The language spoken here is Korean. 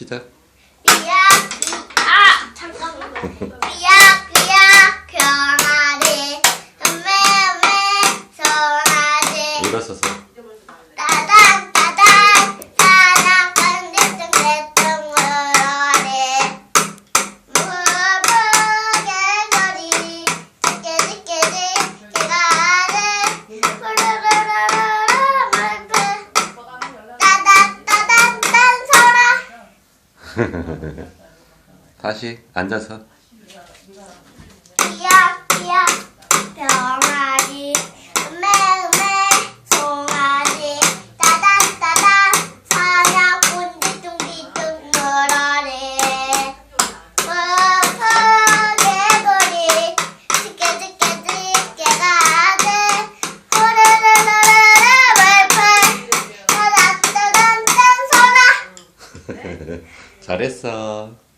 시작. 비야 비아 잠깐만. 비야 비야 변하리 연매매 전하리. 일어서서. 다시 앉아서. 야, 야. 잘했어.